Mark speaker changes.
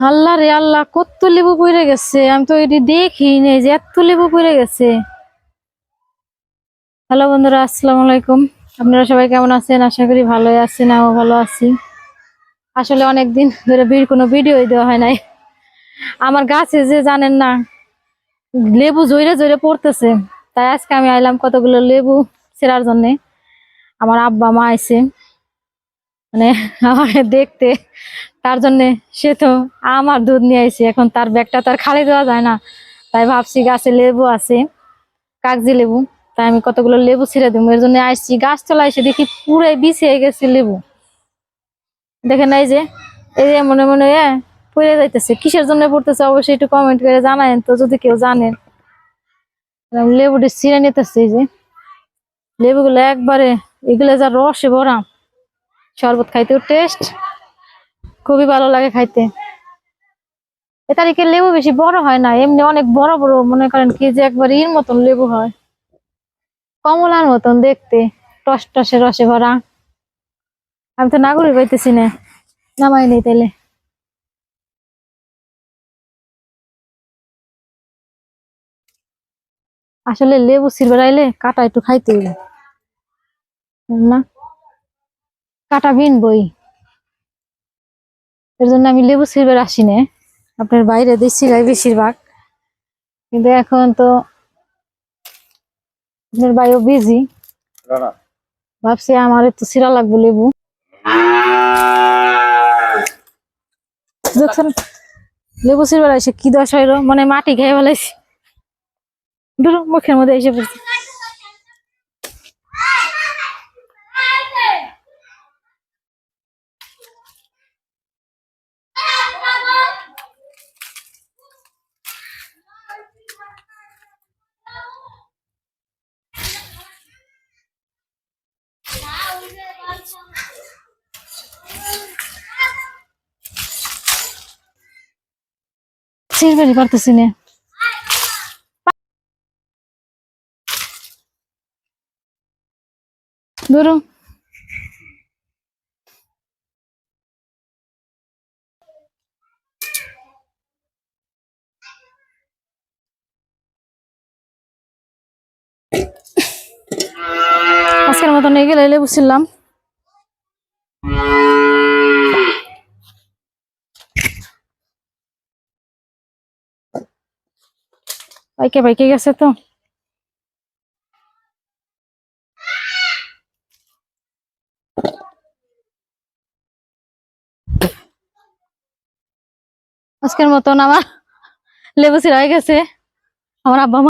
Speaker 1: আল্লাহ রে আল্লাহ, কত লেবু পড়ে গেছে? আমি তো এটি দেখি নেই যে এত লেবু পড়ে গেছে। হ্যালো বন্ধুরা, আসসালামু আলাইকুম। আপনারা সবাই কেমন আছেন? আশা করি ভালোই আছেন, আমিও ভালো আছি। আসলে অনেক দিন ধরে ভিড়, কোনো ভিডিওই দেওয়া হয় নাই। আমার গাছে যে জানেন না, লেবু জইরে জইরে পড়তেছে। তাই আজকে আমি আইলাম কতগুলো লেবু ছেঁড়ার জন্যে। আমার আব্বা, মা আইছে। মানে আমাকে দেখতে, তার জন্য সে তো আমার দুধ নিয়ে আইছে, এখন তার ব্যাগটা তার খালি দেওয়া যায় না। তাই ভাবছি গাছে লেবু আছে, কাগজি লেবু, তাই আমি কতগুলো লেবু ছিঁড়ে দেবো। এর জন্য আসছি গাছ তলা এসে দেখি পুরাই বিছিয়ে গেছে লেবু। দেখেন এই যে এই যে মনে মনে পড়ে যাইতেছে। কিসের জন্য পড়তেছে অবশ্যই একটু কমেন্ট করে জানায়েন তো, যদি কেউ জানেন লেবুটি ছিঁড়ে নিতেছে এই যে। লেবুগুলো একবারে, এগুলো যা রসে ভরা। শরবত খাইতেও টেস্ট খুবই ভালো লাগে খাইতে। এ তারিখে লেবু বেশি বড় হয় না, এমনি অনেক বড় বড়, মনে করেন কি যে একবার ইর মতন লেবু হয়। কমলার মতন দেখতে, টস টসে রসে ভরা। আমি তো নাগরি পাইতেছি না, নামাই নেই তাইলে। আসলে লেবু সিরবার আইলে কাটা একটু খাইতে না? কাটা বিন বই। এর জন্য আমি লেবু সিরবার আসি না আপনার বাইরে দিচ্ছি গাই বেশিরভাগ। কিন্তু এখন তো আপনার বাইও বিজি ভাবছি আমার একটু সিরা লাগবে লেবু। দেখছেন? লেবু সিরবার এসে কি দশা হইল? মানে মাটি খেয়ে ফেলাইছি। দূর মুখের মধ্যে এসে পড়ছে। সিরবারই পারতেছি না। ধরো। আজকের মতন এগিয়ে লাইলে বুঝছিলাম বাইকে বাইকে গেছে তো আজকের মতন আমার লেবু ছিঁড়া হয়ে গেছে আমার আব্বা মা